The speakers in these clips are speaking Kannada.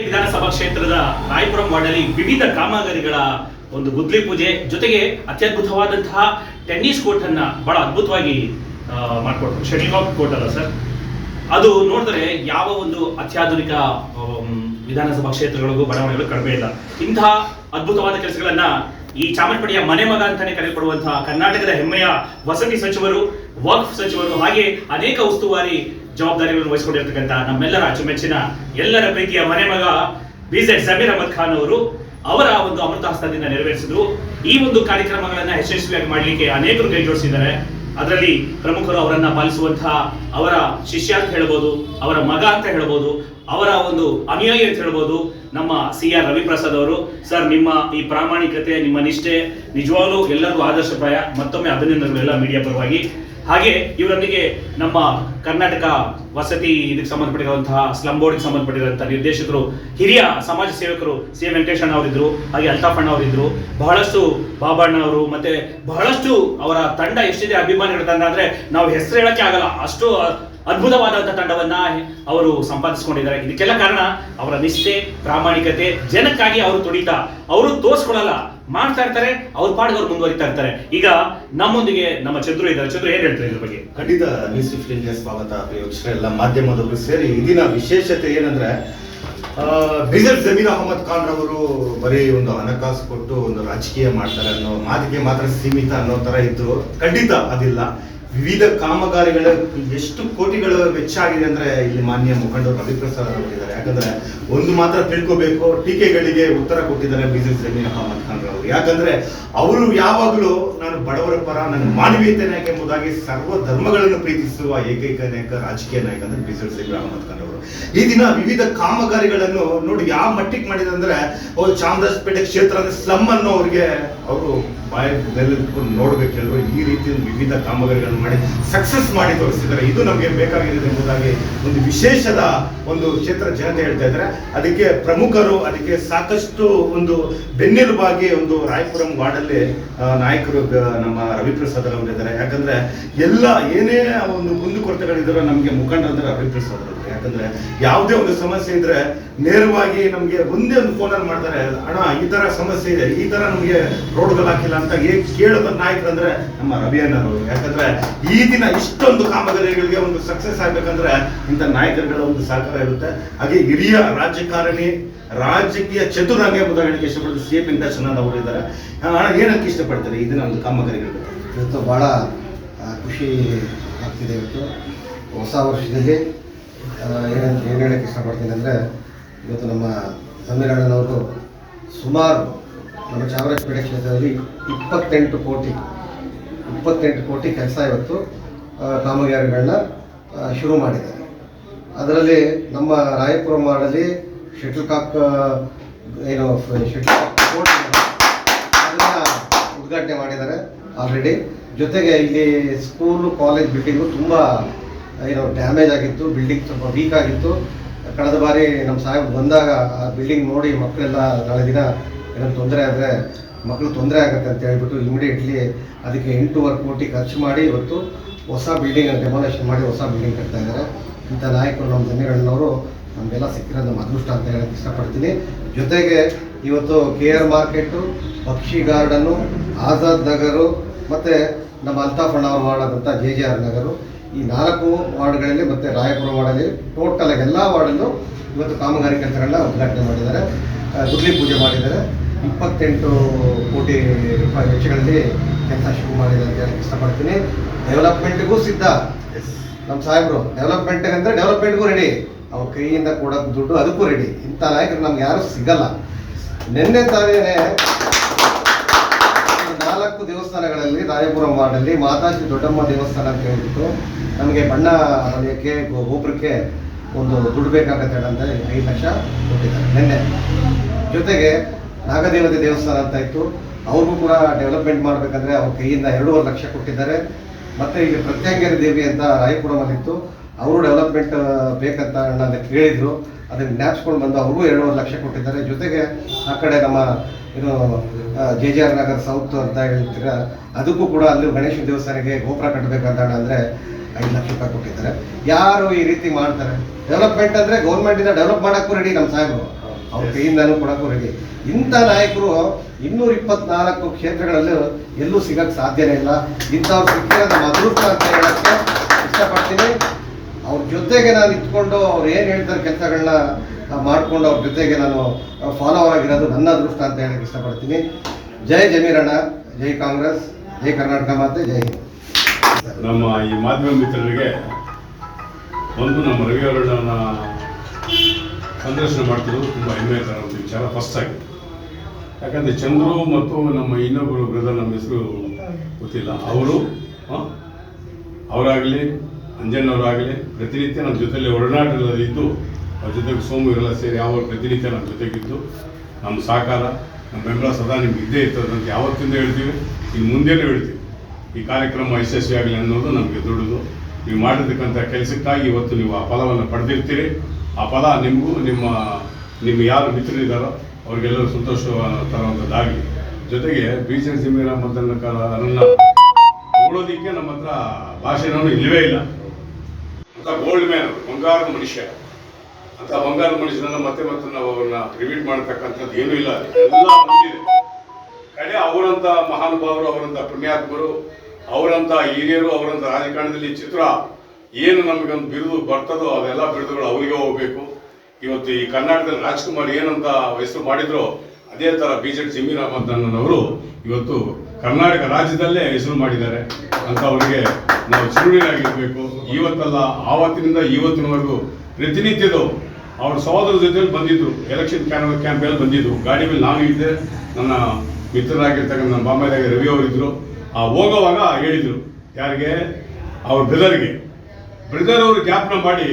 ವಿಧಾನಸಭಾ ಕ್ಷೇತ್ರದ ರಾಯಪುರ ವಾರ್ಡಲ್ಲಿ ವಿವಿಧ ಕಾಮಗಾರಿಗಳ ಒಂದು ಗುದ್ಲಿ ಪೂಜೆ ಜೊತೆಗೆ ಅತ್ಯದ್ಭುತವಾದಂತಹ ಟೆನ್ನಿಸ್ ಕೋರ್ಟ್ ಅನ್ನ ಬಹಳ ಅದ್ಭುತವಾಗಿ ಮಾಡಿಕೊಟ್ರು ಶಟಲ್ ಕಾಕ್ ಕೋರ್ಟ್ ಅಲ್ಲ ಸರ್? ಅದು ನೋಡಿದ್ರೆ ಯಾವ ಒಂದು ಅತ್ಯಾಧುನಿಕ ವಿಧಾನಸಭಾ ಕ್ಷೇತ್ರಗಳಿಗೂ ಬಡಾವಣೆಗಳು ಕಡಿಮೆ ಇಲ್ಲ. ಇಂತಹ ಅದ್ಭುತವಾದ ಕೆಲಸಗಳನ್ನ ಈ ಚಾಮರಾಜಪೇಟೆಯ ಮನೆ ಮಗ ಅಂತಾನೆ ಕರೆಯಲ್ಪಡುವಂತಹ ಕರ್ನಾಟಕದ ಹೆಮ್ಮೆಯ ವಸತಿ ಸಚಿವರು ವಕ್ಫ್ ಸಚಿವರು ಹಾಗೆ ಅನೇಕ ಉಸ್ತುವಾರಿ ಜವಾಬ್ದಾರಿಗಳನ್ನು ವಹಿಸಿಕೊಂಡಿರ್ತಕ್ಕಂಥ ನಮ್ಮೆಲ್ಲರ ಅಚ್ಚುಮೆಚ್ಚಿನ ಎಲ್ಲರ ಪ್ರೀತಿಯ ಮನೆ ಮಗ ಬಿಜೆಡ್ ಸಮೀರ್ ಅಹಮದ್ ಖಾನ್ ಅವರು ಅವರ ಒಂದು ಅಮೃತ ಹಸ್ತದಿಂದ ನೆರವೇರಿಸಿದ್ರು. ಈ ಒಂದು ಕಾರ್ಯಕ್ರಮಗಳನ್ನ ಯಶಸ್ವಿಯಾಗಿ ಮಾಡಲಿಕ್ಕೆ ಅನೇಕರು ಕೈ ಜೋಡಿಸಿದ್ದಾರೆ. ಅದರಲ್ಲಿ ಪ್ರಮುಖರು ಅವರನ್ನ ಪಾಲಿಸುವಂತಹ ಅವರ ಶಿಷ್ಯ ಅಂತ ಹೇಳ್ಬೋದು, ಅವರ ಮಗ ಅಂತ ಹೇಳ್ಬೋದು, ಅವರ ಒಂದು ಅನುಯಾಯಿ ಅಂತ ಹೇಳ್ಬೋದು ನಮ್ಮ ಸಿ ಆರ್ ರವಿಪ್ರಸಾದ್ ಅವರು. ಸರ್, ನಿಮ್ಮ ಈ ಪ್ರಾಮಾಣಿಕತೆ, ನಿಮ್ಮ ನಿಷ್ಠೆ ನಿಜವಾಗ್ಲೂ ಎಲ್ಲರಿಗೂ ಆದರ್ಶಪ್ರಾಯ ಮತ್ತೊಮ್ಮೆ ಅಭಿನಂದನೆಗಳೆಲ್ಲ ಮೀಡಿಯಾ ಪರವಾಗಿ. ಹಾಗೆ ಇವರೊಂದಿಗೆ ನಮ್ಮ ಕರ್ನಾಟಕ ವಸತಿ ಇದಕ್ಕೆ ಸಂಬಂಧಪಟ್ಟಿರುವಂತಹ ಸ್ಲಂ ಬೋರ್ಡ್ಗೆ ಸಂಬಂಧಪಟ್ಟಿರುವಂತಹ ನಿರ್ದೇಶಕರು, ಹಿರಿಯ ಸಮಾಜ ಸೇವಕರು ಸಿ ಎಂ ವೆಂಕಟೇಶಣ್ಣ ಅವರಿದ್ರು, ಹಾಗೆ ಅಲ್ತಾಫ್ ಅಣ್ಣ ಅವರಿದ್ರು. ಬಹಳಷ್ಟು ಬಾಬಣ್ಣ ಅವರು ಮತ್ತೆ ಬಹಳಷ್ಟು ಅವರ ತಂಡ ಎಷ್ಟಿದೆ ಅಭಿಮಾನಿಗಳ ತಂಡ ಅಂದ್ರೆ ನಾವು ಹೆಸರು ಹೇಳಕ್ಕೆ ಆಗಲ್ಲ, ಅಷ್ಟು ಅದ್ಭುತವಾದಂತಹ ತಂಡವನ್ನ ಅವರು ಸಂಪಾದಿಸಿಕೊಂಡಿದ್ದಾರೆ. ಇದಕ್ಕೆಲ್ಲ ಕಾರಣ ಅವರ ನಿಷ್ಠೆ, ಪ್ರಾಮಾಣಿಕತೆ, ಜನಕ್ಕಾಗಿ ಅವರು ತುಡಿತ, ಅವರು ತೋರಿಸ್ಕೊಳಲ್ಲ ಮಾಡ್ತಾ ಇರ್ತಾರೆ, ಅವ್ರ ಪಾಡಿಗೆ ಅವ್ರು ಮುಂದುವರಿತಾ ಇರ್ತಾರೆ. ಈಗ ನಮ್ಮೊಂದಿಗೆ ನಮ್ಮ ಚಂದ್ರು ಇದ್ದಾರೆ. ಚಂದ್ರು, ಏನ್ ಹೇಳ್ತಾರೆ ಇದ್ರ ಬಗ್ಗೆ? ಖಂಡಿತ ನ್ಯೂಸ್ ಫಿಫ್ಟೀನ್ಗೆ ಸ್ವಾಗತ. ವೀಕ್ಷಕರೇ ಎಲ್ಲ ಮಾಧ್ಯಮದವರು ಸೇರಿ ಇದಿನ ವಿಶೇಷತೆ ಏನಂದ್ರೆ ಬಿಜರ್ ಜಮೀರ್ ಅಹಮದ್ ಖಾನ್ ರವರು ಬರೀ ಒಂದು ಹಣಕಾಸು ಕೊಟ್ಟು ಒಂದು ರಾಜಕೀಯ ಮಾಡ್ತಾರೆ ಅನ್ನೋ ಮಾತಿಗೆ ಮಾತ್ರ ಸೀಮಿತ ಅನ್ನೋ ತರ ಇದ್ರು. ಖಂಡಿತ, ಅದಿಲ್ಲ. ವಿವಿಧ ಕಾಮಗಾರಿಗಳ ಎಷ್ಟು ಕೋಟಿಗಳ ವೆಚ್ಚ ಆಗಿದೆ ಅಂದ್ರೆ ಇಲ್ಲಿ ಮಾನ್ಯ ಮುಖಂಡರು ರವಿಪ್ರಸಾದ್ ಅವರು ಹೇಳಿದ್ದಾರೆ. ಯಾಕಂದ್ರೆ ಒಂದು ಮಾತ್ರ ತಿಳ್ಕೋಬೇಕು, ಟೀಕೆಗಳಿಗೆ ಉತ್ತರ ಕೊಟ್ಟಿದ್ದಾರೆ ಬಿಜೆಪಿ ಜಮೀರ್ ಅಹಮದ್ ಖಾನ್ ಅವರು. ಯಾಕಂದ್ರೆ ಅವರು ಯಾವಾಗಲೂ, ನಾನು ಬಡವರ ಪರ ನನ್ನ ಮಾನವೀಯತೆ ನಾಯಕ ಎಂಬುದಾಗಿ ಸರ್ವ ಧರ್ಮಗಳನ್ನು ಪ್ರೀತಿಸುವ ಏಕೈಕ ನಾಯಕ, ರಾಜಕೀಯ ನಾಯಕ ಅಂದ್ರೆ ಬಿಜೆಪಿ ಜಮೀರ್ ಅಹಮದ್ ಖಾನ್ ಅವರು. ಈ ದಿನ ವಿವಿಧ ಕಾಮಗಾರಿಗಳನ್ನು ನೋಡಿ ಯಾವ ಮಟ್ಟಿಗೆ ಮಾಡಿದೆ ಅಂದ್ರೆ ಅವರು ಚಾಮರಾಜಪೇಟೆ ಕ್ಷೇತ್ರ ಸ್ಲಮ್ ಅನ್ನು ಅವ್ರಿಗೆ ಅವರು ಬಾಯಿ ಬೆಲ್ಲ ನೋಡ್ಬೇಕು ಎಲ್ಲರೂ ಈ ರೀತಿ ವಿವಿಧ ಕಾಮಗಾರಿಗಳನ್ನು ಮಾಡಿ ಸಕ್ಸಸ್ ಮಾಡಿ ತೋರಿಸಿದ್ದಾರೆ ಇದು ನಮಗೆ ಬೇಕಾಗಿದೆ ಎಂಬುದಾಗಿ ಒಂದು ವಿಶೇಷದ ಒಂದು ಕ್ಷೇತ್ರ ಜನತೆ ಹೇಳ್ತಾ ಇದ್ದಾರೆ. ಅದಕ್ಕೆ ಪ್ರಮುಖರು, ಅದಕ್ಕೆ ಸಾಕಷ್ಟು ಒಂದು ಬೆನ್ನೆಲುಬಾಗಿ ಒಂದು ರಾಯಪುರಂ ವಾರ್ಡಲ್ಲಿ ನಾಯಕರು ನಮ್ಮ ರವಿಪ್ರಸಾದ್ ಅವರು ಇದ್ದಾರೆ. ಯಾಕಂದ್ರೆ ಎಲ್ಲ ಏನೇ ಒಂದು ಕುಂದುಕೊರತೆಗಳಿದ್ರೂ ನಮಗೆ ಮುಖಂಡರಂದ್ರೆ ರವಿಪ್ರಸಾದ್ ಅವರು. ಯಾಕಂದ್ರೆ ಯಾವುದೇ ಒಂದು ಸಮಸ್ಯೆ ಇದ್ರೆ ನೇರವಾಗಿ ನಮಗೆ ಒಂದೇ ಒಂದು ಫೋನಲ್ಲಿ ಮಾಡ್ತಾರೆ ಹಣ ಈ ತರ ಸಮಸ್ಯೆ ಇದೆ, ಈ ತರ ನಮಗೆ ರೋಡ್ಗಳು ಹಾಕಿಲ್ಲ ಅಂತ ಏ- ನಾಯಕರು ಅಂದ್ರೆ ನಮ್ಮ ರವಿ ಅಣ್ಣನವರು ಯಾಕಂದ್ರೆ ಈ ದಿನ ಇಷ್ಟೊಂದು ಕಾಮಗಾರಿಗಳಿಗೆ ಒಂದು ಸಕ್ಸಸ್ ಆಗ್ಬೇಕಂದ್ರೆ ಇಂಥ ನಾಯಕರುಗಳ ಒಂದು ಸಹಕಾರ ಇರುತ್ತೆ. ಹಾಗೆ ಹಿರಿಯ ರಾಜಕಾರಣಿ, ರಾಜಕೀಯ ಚತುರಂಗ ಹೇಳಕ್ಕೆ ಇಷ್ಟಪಡ್ತಾರೆ ಸಿ ಎಂ ವೆಂಕಟೇಶ್ವರ ಅವರು ಇದ್ದಾರೆ. ಏನಕ್ಕೆ ಇಷ್ಟಪಡ್ತಾರೆ ಈ ದಿನ ಒಂದು ಕಾಮಗಾರಿಗಳು ಇವತ್ತು ಭಾಳ ಖುಷಿ ಆಗ್ತಿದೆ ಇವತ್ತು. ಹೊಸ ವರ್ಷದಲ್ಲಿ ಏನಂತ ಏನು ಹೇಳಕ್ಕೆ ಇಷ್ಟಪಡ್ತೀನಿ ಅಂದರೆ, ಇವತ್ತು ನಮ್ಮ ಸಮ್ಮೇಳನವರು ಸುಮಾರು ನಮ್ಮ ಚಾಮರಾಜಪೇಟೆ ಕ್ಷೇತ್ರದಲ್ಲಿ ಇಪ್ಪತ್ತೆಂಟು ಕೋಟಿ ಇಪ್ಪತ್ತೆಂಟು ಕೋಟಿ ಕೆಲಸ ಇವತ್ತು ಕಾಮಗಾರಿಗಳನ್ನ ಶುರು ಮಾಡಿದ್ದಾರೆ. ಅದರಲ್ಲಿ ನಮ್ಮ ರಾಯಪುರ ಮಾಡಲ್ಲಿ ಶಟಲ್ ಕಾಕ್ ಏನು ಶಟಲ್ ಕೋರ್ಟ್ ಅದನ್ನ ಉದ್ಘಾಟನೆ ಮಾಡಿದ್ದಾರೆ ಆಲ್ರೆಡಿ ಜೊತೆಗೆ ಇಲ್ಲಿ ಸ್ಕೂಲು, ಕಾಲೇಜ್ ಬಿಲ್ಡಿಂಗು ತುಂಬ, ಏನು, ಡ್ಯಾಮೇಜ್ ಆಗಿತ್ತು, ಬಿಲ್ಡಿಂಗ್ ಸ್ವಲ್ಪ ವೀಕ್ ಆಗಿತ್ತು. ಕಳೆದ ಬಾರಿ ನಮ್ಮ ಸಾಹೇಬ್ ಬಂದಾಗ ಆ ಬಿಲ್ಡಿಂಗ್ ನೋಡಿ ಮಕ್ಕಳೆಲ್ಲ ನಾಳೆ ದಿನ ಏನೋ ತೊಂದರೆ ಆದರೆ ಮಕ್ಕಳು ತೊಂದರೆ ಆಗುತ್ತೆ ಅಂತ ಹೇಳ್ಬಿಟ್ಟು ಇಮಿಡಿಯೇಟ್ಲಿ ಅದಕ್ಕೆ ಎಂಟೂವರೆ ಕೋಟಿ ಖರ್ಚು ಮಾಡಿ ಇವತ್ತು ಹೊಸ ಬಿಲ್ಡಿಂಗ್ ಡೆಮಾಲೇಷನ್ ಮಾಡಿ ಹೊಸ ಬಿಲ್ಡಿಂಗ್ ಕಟ್ತಾ ಇದ್ದಾರೆ. ಇಂಥ ನಾಯಕರು ನಮ್ಮ ಜನಗಳನ್ನವರು ನಮಗೆಲ್ಲ ಸಿಕ್ಕಿರೋದು ನಮ್ಮ ಅದೃಷ್ಟ ಅಂತ ಹೇಳಕ್ಕೆ ಇಷ್ಟಪಡ್ತೀನಿ. ಜೊತೆಗೆ ಇವತ್ತು ಕೆ ಆರ್ ಮಾರ್ಕೆಟು ಪಕ್ಷಿ ಗಾರ್ಡನ್ನು ಆಜಾದ್ ನಗರು ಮತ್ತು ನಮ್ಮ ಅಲ್ತಾಫ್ ಅಣ್ಣ ವಾರ್ಡ್ ಆದಂಥ ಜೆ ಜೆ ಆರ್ ನಗರು ಈ ನಾಲ್ಕು ವಾರ್ಡ್ಗಳಲ್ಲಿ ಮತ್ತು ರಾಯಪುರ ವಾರ್ಡಲ್ಲಿ ಟೋಟಲ್ ಆಗಿ ಎಲ್ಲ ವಾರ್ಡಲ್ಲೂ ಇವತ್ತು ಕಾಮಗಾರಿ ಕೆಲಸಗಳನ್ನ ಉದ್ಘಾಟನೆ ಮಾಡಿದ್ದಾರೆ. ದುರ್ಲಿ ಪೂಜೆ ಮಾಡಿದ್ದಾರೆ. ಇಪ್ಪತ್ತೆಂಟು ಕೋಟಿ ರೂಪಾಯಿ ವೆಚ್ಚಗಳಲ್ಲಿ ಕೆಲಸ ಶುರು ಮಾಡಿದೆ ಅಂತ ಹೇಳಕ್ಕೆ ಇಷ್ಟಪಡ್ತೀನಿ. ಡೆವಲಪ್ಮೆಂಟ್ಗೂ ಸಿದ್ಧ. ನಮ್ಮ ಸಾಹೇಬರು ಡೆವಲಪ್ಮೆಂಟ್ ಅಂದರೆ ಡೆವಲಪ್ಮೆಂಟ್ಗೂ ರೆಡಿ ಅವ್ರ ಕೈಯಿಂದ ಕೊಡೋದು ದುಡ್ಡು ಅದಕ್ಕೂ ರೆಡಿ ಇಂಥ ನಾಯಕರು ನಮ್ಗೆ ಯಾರು ಸಿಗಲ್ಲ. ನಿನ್ನೆ ತಾನೇ ನಾಲ್ಕು ದೇವಸ್ಥಾನಗಳಲ್ಲಿ ರಾಯಪುರ ವಾರ್ಡಲ್ಲಿ ಮಾತಾಜಿ ದೊಡ್ಡಮ್ಮ ದೇವಸ್ಥಾನ ಅಂತ ಹೇಳಿಬಿಟ್ಟು ನಮಗೆ ಬಣ್ಣ ಹೊಲಿಯೋಕ್ಕೆ ಗೋಪುರಕ್ಕೆ ಒಂದು ದುಡ್ಡು ಬೇಕಾಗತ್ತೆ ಅಂತ ಐದು ಲಕ್ಷ ಕೊಟ್ಟಿದ್ದಾರೆ ನಿನ್ನೆ. ಜೊತೆಗೆ ನಾಗದೇವತೆ ದೇವಸ್ಥಾನ ಅಂತ ಇತ್ತು. ಅವ್ರಿಗೂ ಕೂಡ ಡೆವಲಪ್ಮೆಂಟ್ ಮಾಡಬೇಕಂದ್ರೆ ಅವ್ರ ಕೈಯಿಂದ ಎರಡೂವರೆ ಲಕ್ಷ ಕೊಟ್ಟಿದ್ದಾರೆ. ಮತ್ತೆ ಇಲ್ಲಿ ಪ್ರತ್ಯಂಗೇರಿ ದೇವಿ ಅಂತ ರಾಯಪುರಮಲ್ಲಿತ್ತು ಅವರು ಡೆವಲಪ್ಮೆಂಟ್ ಬೇಕಂತ ನನ್ನ ಕೇಳಿದ್ರು ಅದನ್ನು ಜ್ಞಾಪಿಸ್ಕೊಂಡು ಬಂದು ಅವ್ರಿಗೂ ಎರಡೂವರೆ ಲಕ್ಷ ಕೊಟ್ಟಿದ್ದಾರೆ. ಜೊತೆಗೆ ಆ ಕಡೆ ನಮ್ಮ ಏನು J J R Nagar south ಅಂತ ಹೇಳ್ತೀರ, ಅದಕ್ಕೂ ಕೂಡ ಅಲ್ಲಿ ಗಣೇಶ ದೇವಸ್ಥಾನಕ್ಕೆ ಗೋಪುರ ಕಟ್ಟಬೇಕಂತ ಅಂದರೆ ಐದು ಲಕ್ಷ ರೂಪಾಯಿ ಕೊಟ್ಟಿದ್ದಾರೆ. ಯಾರು ಈ ರೀತಿ ಮಾಡ್ತಾರೆ? ಡೆವಲಪ್ಮೆಂಟ್ ಅಂದರೆ ಗೌರ್ಮೆಂಟಿಂದ ಡೆವಲಪ್ ಮಾಡೋಕ್ಕೂ ರೆಡಿ ನಮ್ಮ ಸಾಹೇಬರು. ಅವ್ರ ಕೈಯಿಂದನೂ ಕೊಡೋಕ್ಕೂ ರೆಡಿ ಇಂಥ ನಾಯಕರು ಇನ್ನೂರ ಇಪ್ಪತ್ನಾಲ್ಕು ಕ್ಷೇತ್ರಗಳಲ್ಲೂ ಎಲ್ಲೂ ಸಿಗಕ್ಕೆ ಸಾಧ್ಯನೇ ಇಲ್ಲ. ಇಂಥವ್ರು ಸಿಕ್ಕಿರೋದು ಅದೃಷ್ಟ ಅಂತ ಹೇಳೋಕ್ಕೆ ಇಷ್ಟಪಡ್ತೀನಿ. ಅವ್ರ ಜೊತೆಗೆ ನಾನು ಇಟ್ಕೊಂಡು ಅವ್ರು ಏನು ಹೇಳ್ತಾರೆ ಕೆಲಸಗಳನ್ನ ಮಾಡಿಕೊಂಡು ಅವ್ರ ಜೊತೆಗೆ ನಾನು ಫಾಲೋವರ್ ಆಗಿರೋದು ನನ್ನ ಅದೃಷ್ಟ ಅಂತ ಹೇಳಕ್ಕೆ ಇಷ್ಟಪಡ್ತೀನಿ. ಜೈ ಜಮೀರಣ್ಣ ಜೈ ಕಾಂಗ್ರೆಸ್ ಜೈ ಕರ್ನಾಟಕ ಮಾತೆ ಜೈ ಹಿಂದ್. ನಮ್ಮ ಈ ಮಾಧ್ಯಮ ಮಿತ್ರರಿಗೆ ಒಂದು ನಮ್ಮ ರವಿ ಅವರನ್ನ ಸಂದರ್ಶನ ಮಾಡ್ತಿರೋದು ತುಂಬ ಹೆಮ್ಮೆ ಒಂದು ವಿಚಾರ ಫಸ್ಟ್ ಆಗಿ. ಯಾಕಂದರೆ ಚಂದ್ರು ಮತ್ತು ನಮ್ಮ ಇನ್ನೊಬ್ಬರು ಬ್ರದರ್ ನಮ್ಮ ಹೆಸರು ಗೊತ್ತಿಲ್ಲ. ಅವರು ಅವರಾಗಲಿ ಅಂಜಣ್ಣವರಾಗಲಿ ಪ್ರತಿನಿತ್ಯ ನಮ್ಮ ಜೊತೆಯಲ್ಲಿ ಒಡನಾಟದಲ್ಲಿದ್ದು ಅವ್ರ ಜೊತೆಗೆ ಇರಲ್ಲ ಸೇರಿ ಯಾವ ಪ್ರತಿನಿತ್ಯ ನಮ್ಮ ಜೊತೆಗಿದ್ದು ನಮ್ಮ ಸಹಕಾರ, ನಮ್ಮ ಬೆಂಬಲ ಸದಾ ನಿಮ್ಗೆ ಇದ್ದೇ ಇರ್ತದೆ ಅಂತ ಯಾವತ್ತಿಂದ ಹೇಳ್ತೀವಿ ಇನ್ನು ಮುಂದೆನೂ ಹೇಳ್ತೀವಿ. ಈ ಕಾರ್ಯಕ್ರಮ ಯಶಸ್ವಿಯಾಗಲಿ ಅನ್ನೋದು ನಮಗೆ ದೊಡ್ಡದು. ನೀವು ಮಾಡಿರ್ತಕ್ಕಂಥ ಕೆಲಸಕ್ಕಾಗಿ ಇವತ್ತು ನೀವು ಆ ಫಲವನ್ನು ಪಡೆದಿರ್ತೀರಿ. ಆ ಪದ ನಿಮಗೂ, ನಿಮ್ಮ ನಿಮ್ಮ ಯಾರು ಮಿತ್ರರಿದ್ದಾರೋ ಅವ್ರಿಗೆಲ್ಲರೂ ಸಂತೋಷ ತರುವಂಥದ್ದಾಗಲಿ ಜೊತೆಗೆ ಬಿ ಜೆ ಕಾಲ ಅದನ್ನು ಹೊಗಳೋದಿಕ್ಕೆ ನಮ್ಮ ಹತ್ರ ಭಾಷೆನೂ ಇಲ್ಲವೇ ಇಲ್ಲ. ಅಂತ ಗೋಲ್ಡ್ ಮ್ಯಾನ್, ಬಂಗಾರದ ಮನುಷ್ಯ. ಅಂತ ಬಂಗಾರದ ಮನುಷ್ಯನನ್ನ ಮತ್ತೆ ಮತ್ತೆ ನಾವು ಅವ್ರನ್ನ ರಿವೀಟ್ ಮಾಡ್ತಕ್ಕಂಥದ್ದು ಏನೂ ಇಲ್ಲ. ಎಲ್ಲ ಬಂದಿದೆ. ಕಡೆ ಅವರಂತ ಮಹಾನುಭಾವರು ಅವರಂತ ಪುಣ್ಯಾತ್ಮರು ಅವರಂತ ಹಿರಿಯರು ಅವರಂತ ರಾಜಕಾರಣದಲ್ಲಿ ಚಿತ್ರ. ಏನು ನಮಗೊಂದು ಬಿರುದು ಬರ್ತದೋ ಅದೆಲ್ಲ ಬಿರುದುಗಳು ಅವರಿಗೆ ಹೋಗ್ಬೇಕು. ಇವತ್ತು ಈ ಕರ್ನಾಟಕದಲ್ಲಿ ರಾಜ್ಕುಮಾರ್ ಏನಂತ ಹೆಸರು ಮಾಡಿದ್ರು ಅದೇ ತರ ಬಿ ಜೆ ಜಮೀರ್ ಅಹಮದ್ ಅನ್ನೋರು ಇವತ್ತು ಕರ್ನಾಟಕ ರಾಜ್ಯದಲ್ಲೇ ಹೆಸರು ಮಾಡಿದ್ದಾರೆ ಅಂತ ಅವರಿಗೆ ನಾವು ಚಿರುಣಿರಾಗಿರ್ಬೇಕು ಇವತ್ತಲ್ಲ, ಆವತ್ತಿನಿಂದ ಇವತ್ತಿನವರೆಗೂ ಪ್ರತಿನಿತ್ಯದ ಅವ್ರ ಸಹೋದರ ಜೊತೆಯಲ್ಲಿ ಬಂದಿದ್ರು. ಎಲೆಕ್ಷನ್ ಕ್ಯಾನ್ ಕ್ಯಾಂಪಲ್ಲಿ ಬಂದಿದ್ರು. ಗಾಡಿ ಮೇಲೆ ನಾನು ಇದ್ದೆ. ನನ್ನ ಮಿತ್ರರಾಗಿರ್ತಕ್ಕಂಥ ನನ್ನ ಬಾಂಬೆದಾಗ ರವಿ ಅವರಿದ್ರು. ಆ ಹೋಗೋವಾಗ ಹೇಳಿದರು. ಯಾರಿಗೆ? ಅವ್ರ ಬ್ರದರ್ಗೆ ಬ್ರದರ್ ಅವರು ಜ್ಞಾಪನ ಮಾಡಿ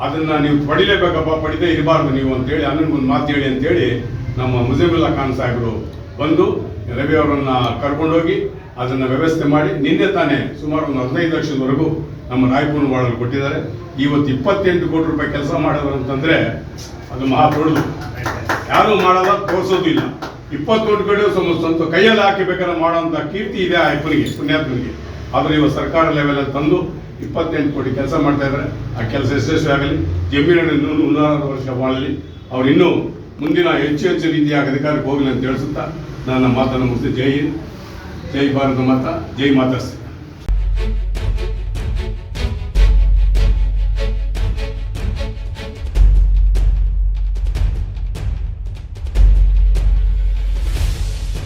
ಅದನ್ನ ನೀವು ಪಡಿಲೇಬೇಕಪ್ಪ, ಪಡಿದೇ ಇರಬಾರ್ದು ನೀವು ಅಂತೇಳಿ ಒಂದು ಮಾತು ಹೇಳಿ ಅಂತೇಳಿ ನಮ್ಮ ಮುಜಮಿಲ್ಲಾ ಖಾನ್ ಸಾಹೇಬರು ಬಂದು ರವಿ ಅವರನ್ನ ಕರ್ಕೊಂಡೋಗಿ ಅದನ್ನ ವ್ಯವಸ್ಥೆ ಮಾಡಿ ನಿನ್ನೆ ತಾನೇ ಸುಮಾರು ಒಂದು ಹದಿನೈದು ಲಕ್ಷದವರೆಗೂ ನಮ್ಮ ರಾಯಪುರ ಮಾಡಲು ಕೊಟ್ಟಿದ್ದಾರೆ. ಇವತ್ತು ಇಪ್ಪತ್ತೆಂಟು ಕೋಟಿ ರೂಪಾಯಿ ಕೆಲಸ ಮಾಡೋದು ಅಂತಂದ್ರೆ ಅದು ಮಹಾ ದೊಡ್ಡದು ಯಾರು ಮಾಡಲ್ಲ, ತೋರಿಸೋದು ಇಲ್ಲ. ಇಪ್ಪತ್ತೊಂದು ಕಡೆ ಸ್ವ- ಸ್ವಂತ ಕೈಯಲ್ಲಿ ಹಾಕಿಬೇಕಾದ್ರೆ ಮಾಡೋ ಮಾಡೋಂಥ ಕೀರ್ತಿ ಇದೆ ಆ ಅಪ್ಪನಿಗೆ, ಪುಣ್ಯಾತ್ಮನಿಗೆ. ಆದ್ರೆ ಇವತ್ತು ಸರ್ಕಾರ ಲೆವೆಲ್ ತಂದು ಇಪ್ಪತ್ತೆಂಟು ಕೋಟಿ ಕೆಲಸ ಮಾಡ್ತಾ ಇದ್ದಾರೆ. ಆ ಕೆಲಸ ಯಶಸ್ವಿ ಆಗಲಿ. ಜಮೀನನ್ನು ಇನ್ನೂ ನೂರಾರು ವರ್ಷ ಮಾಡಲಿ ಅವ್ರು ಇನ್ನೂ ಮುಂದಿನ ಹೆಚ್ಚು ಹೆಚ್ಚು ರೀತಿಯ ಅಧಿಕಾರಕ್ಕೆ ಹೋಗಲಿ ಅಂತ ತಿಳಿಸುತ್ತಾ ನನ್ನ ಮಾತನ್ನು ಮುಗಿಸಿ ಜೈ ಜೈ ಭಾರತ ಮಾತಾ. ಜೈ ಮಾತಾಶ್ರೀ